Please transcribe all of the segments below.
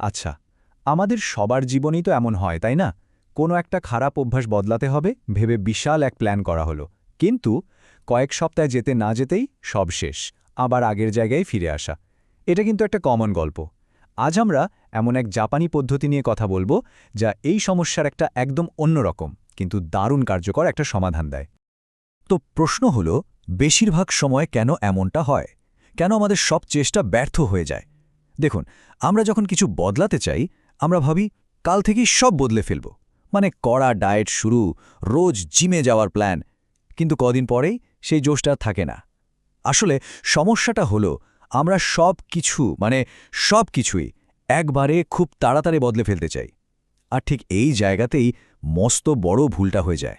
আচ্ছা আমাদের সবার জীবনই তো এমন হয়, তাই না? কোনো একটা খারাপ অভ্যাস বদলাতে হবে, ভেবে বিশাল এক প্ল্যান করা হলো। কিন্তু কয়েক সপ্তাহ যেতে না যেতেই সব শেষ, আবার আগের জায়গায় ফিরে আসা। এটা কিন্তু একটা কমন গল্প। আজ আমরা এমন এক জাপানি পদ্ধতি নিয়ে কথা বলব, যা এই সমস্যার একটা একদম অন্যরকম কিন্তু দারুণ কার্যকর একটা সমাধান দেয়। তো প্রশ্ন হল, বেশিরভাগ সময় কেন এমনটা হয়? কেন আমাদের সব চেষ্টা ব্যর্থ হয়ে যায়? দেখুন, আমরা যখন কিছু বদলাতে চাই, আমরা ভাবি কাল থেকেই সব বদলে ফেলব। মানে কড়া ডায়েট শুরু, রোজ জিমে যাওয়ার প্ল্যান। কিন্তু কদিন পরেই সেই জোশটা থাকে না। আসলে সমস্যাটা হলো, আমরা সব কিছু মানে সব কিছুই একবারে খুব তাড়াতাড়ি বদলে ফেলতে চাই। আর ঠিক এই জায়গাতেই মস্ত বড় ভুলটা হয়ে যায়।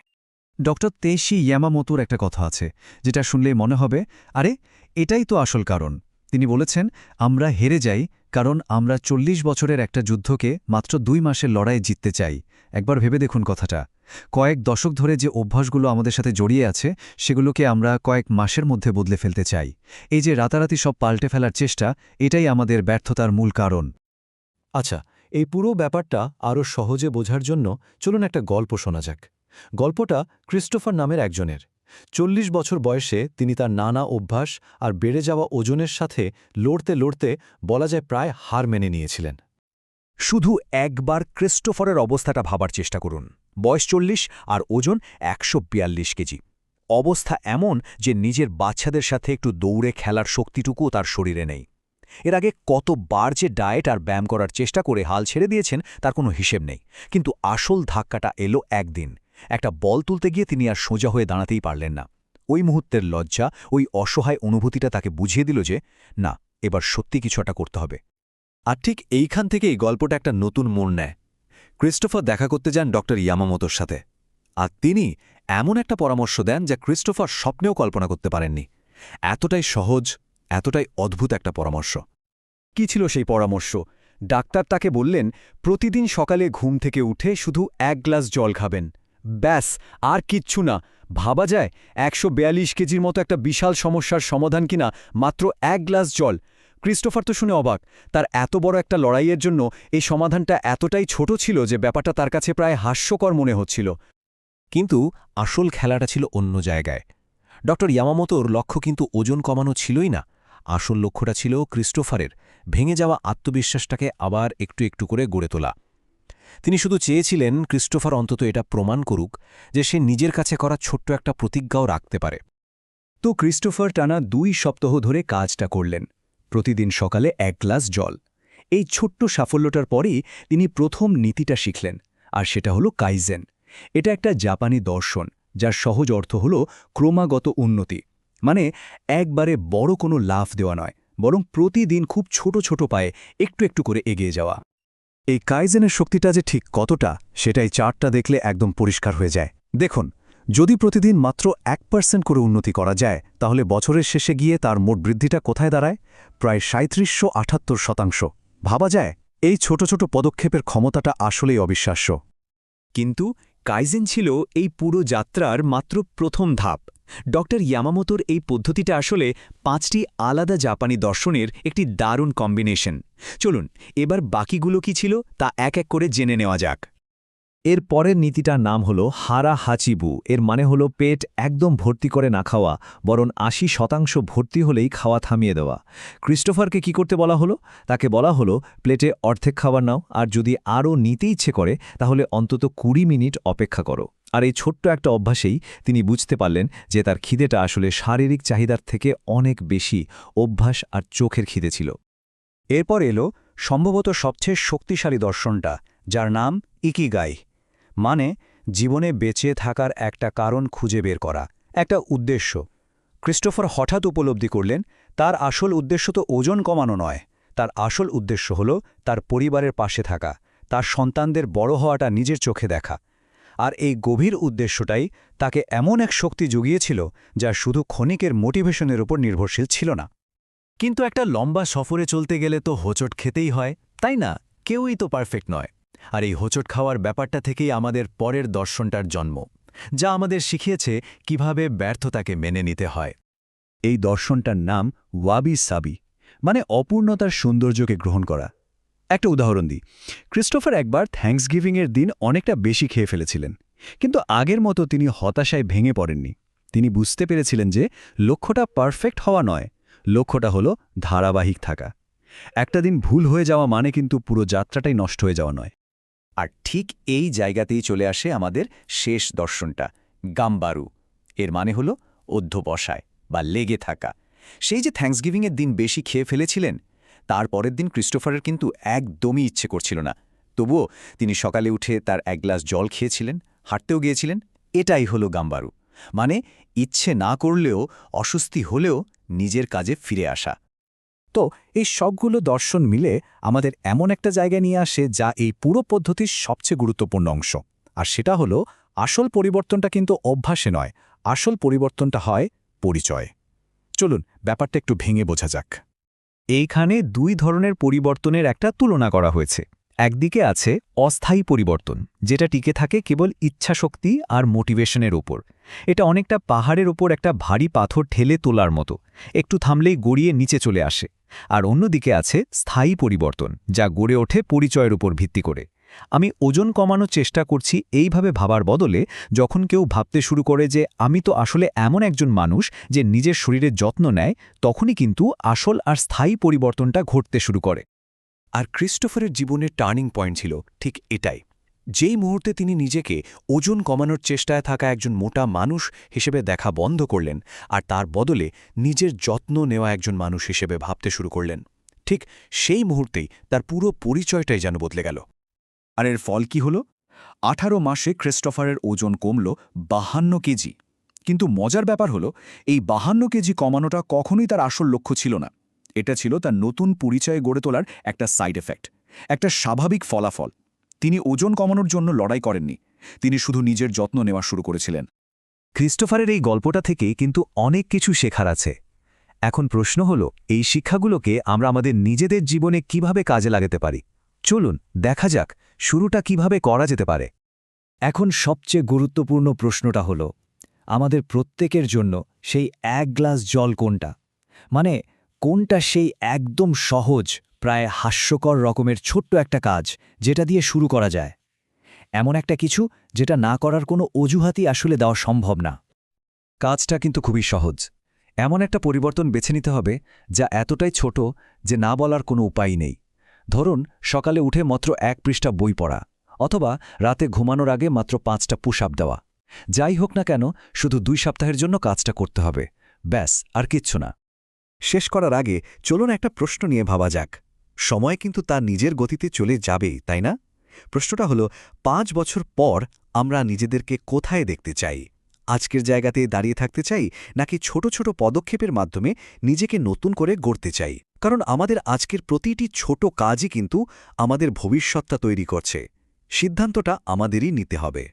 ডক্টর তেশি ইয়ামামোতোর একটা কথা আছে, যেটা শুনলে মনে হবে, আরে, এটাই তো আসল কারণ। তিনি বলেছেন, আমরা হেরে যাই কারণ আমরা চল্লিশ বছরের একটা যুদ্ধকে মাত্র দুই মাসের লড়াই জিততে চাই। একবার ভেবে দেখুন কথাটা। কয়েক দশক ধরে যে অভ্যাসগুলো আমাদের সাথে জড়িয়ে আছে, সেগুলোকে আমরা কয়েক মাসের মধ্যে বদলে ফেলতে চাই। এই যে রাতারাতি সব পাল্টে ফেলার চেষ্টা, এটাই আমাদের ব্যর্থতার মূল কারণ। আচ্ছা এই পুরো ব্যাপারটা আরও সহজে বোঝার জন্য চলুন একটা গল্প শোনা যাক। গল্পটা ক্রিস্টোফার নামের একজনের। চল্লিশ বছর বয়সে তিনি তার নানা অভ্যাস আর বেড়ে যাওয়া ওজনের সাথে লড়তে লড়তে বলা যায় প্রায় হার মেনে নিয়েছিলেন। শুধু একবার ক্রিস্টোফারের অবস্থাটা ভাবার চেষ্টা করুন। বয়স চল্লিশ আর ওজন একশো বিয়াল্লিশ কেজি। অবস্থা এমন যে নিজের বাচ্চাদের সাথে একটু দৌড়ে খেলার শক্তিটুকুও তার শরীরে নেই। এর আগে কতবার যে ডায়েট আর ব্যায়াম করার চেষ্টা করে হাল ছেড়ে দিয়েছেন তার কোনো হিসেব নেই। কিন্তু আসল ধাক্কাটা এলো একদিন। একটা বল তুলতে গিয়ে তিনি আর সোজা হয়ে দাঁড়াতেই পারলেন না। ওই মুহূর্তের লজ্জা, ওই অসহায় অনুভূতিটা তাকে বুঝিয়ে দিল যে, না, এবার সত্যি কিছু একটা করতে হবে। আর ঠিক এইখান থেকেই গল্পটা একটা নতুন মোড় নেয়। ক্রিস্টোফার দেখা করতে যান ড ইয়ামামোতোর সাথে। আর তিনি এমন একটা পরামর্শ দেন যা ক্রিস্টোফার স্বপ্নেও কল্পনা করতে পারেননি। এতটাই সহজ, এতটাই অদ্ভুত একটা পরামর্শ। কি ছিল সেই পরামর্শ? ডাক্তার তাকে বললেন, প্রতিদিন সকালে ঘুম থেকে উঠে শুধু এক গ্লাস জল খাবেন। ব্যাস, আর কিচ্ছু না। ভাবা যায়, একশো কেজির মতো একটা বিশাল সমস্যার সমাধান কিনা মাত্র এক গ্লাস জল। ক্রিস্টোফার তো শুনে অবাক, তার এত বড় একটা লড়াইয়ের জন্য এই সমাধানটা এতটাই ছোট ছিল যে ব্যাপারটা তার কাছে প্রায় হাস্যকর মনে হচ্ছিল। কিন্তু আসল খেলাটা ছিল অন্য জায়গায়। ড ইয়ামামতোর লক্ষ্য কিন্তু ওজন কমানো ছিলই না। আসল লক্ষ্যটা ছিল ক্রিস্টোফারের, ভেঙে যাওয়া আত্মবিশ্বাসটাকে আবার একটু একটু করে গড়ে তোলা। তিনি শুধু চেয়েছিলেন ক্রিস্টোফার অন্তত এটা প্রমাণ করুক যে সে নিজের কাছে করা ছোট্ট একটা প্রতিজ্ঞাও রাখতে পারে। তো ক্রিস্টোফার টানা দুই সপ্তাহ ধরে কাজটা করলেন। প্রতিদিন সকালে এক গ্লাস জল। এই ছোট্ট সাফল্যটার পরেই তিনি প্রথম নীতিটা শিখলেন, আর সেটা হলো কাইজেন। এটা একটা জাপানি দর্শন, যার সহজ অর্থ হল ক্রমাগত উন্নতি। মানে একবারে বড় কোনো লাভ দেওয়া নয়, বরং প্রতিদিন খুব ছোট ছোট পায়ে একটু একটু করে এগিয়ে যাওয়া। এই কাইজেনের শক্তিটা যে ঠিক কতটা, সেটাই চার্টটা দেখলে একদম পরিষ্কার হয়ে যায়। দেখুন, যদি প্রতিদিন মাত্র এক পার্সেন্ট করে উন্নতি করা যায়, তাহলে বছরের শেষে গিয়ে তার মোট বৃদ্ধিটা কোথায় দাঁড়ায়? প্রায় সাঁত্রিশশো আঠাত্তর শতাংশ। ভাবা যায়, এই ছোট ছোট পদক্ষেপের ক্ষমতাটা আসলেই অবিশ্বাস্য। কিন্তু কাইজেন ছিল এই পুরো যাত্রার মাত্র প্রথম ধাপ। ডক্টর ইয়ামামোতোর এই পদ্ধতিটা আসলে পাঁচটি আলাদা জাপানি দর্শনের একটি দারুণ কম্বিনেশন। চলুন, এবার বাকিগুলো কি ছিল তা এক এক করে জেনে নেওয়া যাক। এর পরের নীতিটার নাম হল হারা হাচিবু। এর মানে হল পেট একদম ভর্তি করে না খাওয়া, বরং আশি শতাংশ ভর্তি হলেই খাওয়া থামিয়ে দেওয়া। ক্রিস্টোফারকে কি করতে বলা হলো? তাকে বলা হলো, প্লেটে অর্ধেক খাবার নাও, আর যদি আরও নিতে ইচ্ছে করে, তাহলে অন্তত কুড়ি মিনিট অপেক্ষা করো। আর এই ছোট্ট একটা অভ্যাসেই তিনি বুঝতে পারলেন যে তার খিদেটা আসলে শারীরিক চাহিদার থেকে অনেক বেশি অভ্যাস আর চোখের খিদে ছিল। এরপর এলো সম্ভবত সবচেয়ে শক্তিশালী দর্শনটা, যার নাম ইকিগাই মানে জীবনে বেঁচে থাকার একটা কারণ খুঁজে বের করা, একটা উদ্দেশ্য। ক্রিস্টোফার হঠাৎ উপলব্ধি করলেন, তার আসল উদ্দেশ্য তো ওজন কমানো নয়, তার আসল উদ্দেশ্য হল তার পরিবারের পাশে থাকা, তার সন্তানদের বড় হওয়াটা নিজের চোখে দেখা। আর এই গভীর উদ্দেশ্যটাই তাকে এমন এক শক্তি জুগিয়েছিল যা শুধু ক্ষণিকের মোটিভেশনের উপর নির্ভরশীল ছিল না। কিন্তু একটা লম্বা সফরে চলতে গেলে তো হোচট খেতেই হয়, তাই না? কেউই তো পারফেক্ট নয়। আর এই হোচট খাওয়ার ব্যাপারটা থেকেই আমাদের পরের দর্শনটার জন্ম, যা আমাদের শিখিয়েছে কীভাবে ব্যর্থতাকে মেনে নিতে হয়। এই দর্শনটার নাম ওয়াবি সাবি মানে অপূর্ণতার সৌন্দর্যকে গ্রহণ করা। একটা উদাহরণ দিই। ক্রিস্টোফার একবার থ্যাঙ্কস গিভিংয়ের দিন অনেকটা বেশি খেয়ে ফেলেছিলেন। কিন্তু আগের মতো তিনি হতাশায় ভেঙে পড়েননি। তিনি বুঝতে পেরেছিলেন যে লক্ষ্যটা পারফেক্ট হওয়া নয়, লক্ষ্যটা হলো ধারাবাহিক থাকা। একটা দিন ভুল হয়ে যাওয়া মানে কিন্তু পুরো যাত্রাটাই নষ্ট হয়ে যাওয়া নয়। আর ঠিক এই জায়গাতেই চলে আসে আমাদের শেষ দর্শনটা, গাম্বারু। এর মানে হল অধ্যবসায় বা লেগে থাকা। সেই যে থ্যাংকসগিভিংয়ের দিন বেশি খেয়ে ফেলেছিলেন তার পরের দিন ক্রিস্টোফারের কিন্তু একদমই ইচ্ছে করছিল না। তবুও তিনি সকালে উঠে তার এক গ্লাস জল খেয়েছিলেন, হাঁটতেও গিয়েছিলেন, এটাই হলো গাম্বারু। মানে ইচ্ছে না করলেও, অস্বস্তি হলেও নিজের কাজে ফিরে আসা। তো এই সবগুলো দর্শন মিলে আমাদের এমন একটা জায়গায় নিয়ে আসে যা এই পুরো পদ্ধতির সবচেয়ে গুরুত্বপূর্ণ অংশ। আর সেটা হলো, আসল পরিবর্তনটা কিন্তু অভ্যাসে নয়, আসল পরিবর্তনটা হয় পরিচয়। চলুন, ব্যাপারটা একটু ভেঙে বোঝা যাক। এইখানে দুই ধরনের পরিবর্তনের একটা তুলনা করা হয়েছে। একদিকে আছে অস্থায়ী পরিবর্তন, যেটা টিকে থাকে কেবল ইচ্ছাশক্তি আর মোটিভেশনের ওপর। এটা অনেকটা পাহাড়ের ওপর একটা ভারী পাথর ঠেলে তোলার মতো, একটু থামলেই গড়িয়ে নিচে চলে আসে। আর অন্যদিকে আছে স্থায়ী পরিবর্তন, যা গড়ে ওঠে পরিচয়ের উপর ভিত্তি করে। আমি ওজন কমানোর চেষ্টা করছি এইভাবে ভাবার বদলে যখন কেউ ভাবতে শুরু করে যে আমি তো আসলে এমন একজন মানুষ যে নিজের শরীরের যত্ন নেয়, তখনই কিন্তু আসল আর স্থায়ী পরিবর্তনটা ঘটতে শুরু করে। আর ক্রিস্টোফারের জীবনের টার্নিং পয়েন্ট ছিল ঠিক এটাই। যেই মুহূর্তে তিনি নিজেকে ওজন কমানোর চেষ্টায় থাকা একজন মোটা মানুষ হিসেবে দেখা বন্ধ করলেন আর তার বদলে নিজের যত্ন নেওয়া একজন মানুষ হিসেবে ভাবতে শুরু করলেন, ঠিক সেই মুহূর্তেই তার পুরো পরিচয়টাই যেন বদলে গেল। আর এর ফল কি হল? আঠারো মাসে ক্রিস্টোফারের ওজন কমল বাহান্ন কেজি। কিন্তু মজার ব্যাপার হলো, এই বাহান্ন কেজি কমানোটা কখনোই তার আসল লক্ষ্য ছিল না। এটা ছিল তার নতুন পরিচয়ে গড়ে তোলার একটা সাইড এফেক্ট একটা স্বাভাবিক ফলাফল। তিনি ওজন কমানোর জন্য লড়াই করেননি, তিনি শুধু নিজের যত্ন নেওয়া শুরু করেছিলেন। ক্রিস্টোফারের এই গল্পটা থেকে কিন্তু অনেক কিছু শেখার আছে। এখন প্রশ্ন হল, এই শিক্ষাগুলোকে আমরা আমাদের নিজেদের জীবনে কীভাবে কাজে লাগাতে পারি? চলুন, দেখা যাক, শুরুটা কীভাবে করা যেতে পারে। এখন সবচেয়ে গুরুত্বপূর্ণ প্রশ্নটা হল, আমাদের প্রত্যেকের জন্য সেই এক গ্লাস জল কোনটা? মানে কোনটা সেই একদম সহজ, প্রায় হাস্যকর রকমের ছোট্ট একটা কাজ, যেটা দিয়ে শুরু করা যায়? এমন একটা কিছু, যেটা না করার কোনো অজুহাতই আসলে দেওয়া সম্ভব না। কাজটা কিন্তু খুবই সহজ। এমন একটা পরিবর্তন বেছে নিতে হবে, যা এতটাই ছোট, যে না বলার কোনো উপায় নেই। ধরুন, সকালে উঠে মাত্র এক পৃষ্ঠা বই পড়া, অথবা রাতে ঘুমানোর আগে মাত্র পাঁচটা পুশ আপ দেওয়া। যাই হোক না কেন, শুধু দুই সপ্তাহের জন্য কাজটা করতে হবে। ব্যাস, আর কিচ্ছু না। শেষ করার আগে চলুন একটা প্রশ্ন নিয়ে ভাবা যাক। সময় কিন্তু তার নিজের গতিতে চলে যাবেই, তাই না? প্রশ্নটা হলো, পাঁচ বছর পর আমরা নিজেদেরকে কোথায় দেখতে চাই? আজকের জায়গাতে দাঁড়িয়ে থাকতে চাই, নাকি ছোট ছোট পদক্ষেপের মাধ্যমে নিজেকে নতুন করে গড়তে চাই? কারণ আমাদের আজকের প্রতিটি ছোট কাজই কিন্তু আমাদের ভবিষ্যৎটা তৈরি করছে। সিদ্ধান্তটা আমাদেরই নিতে হবে।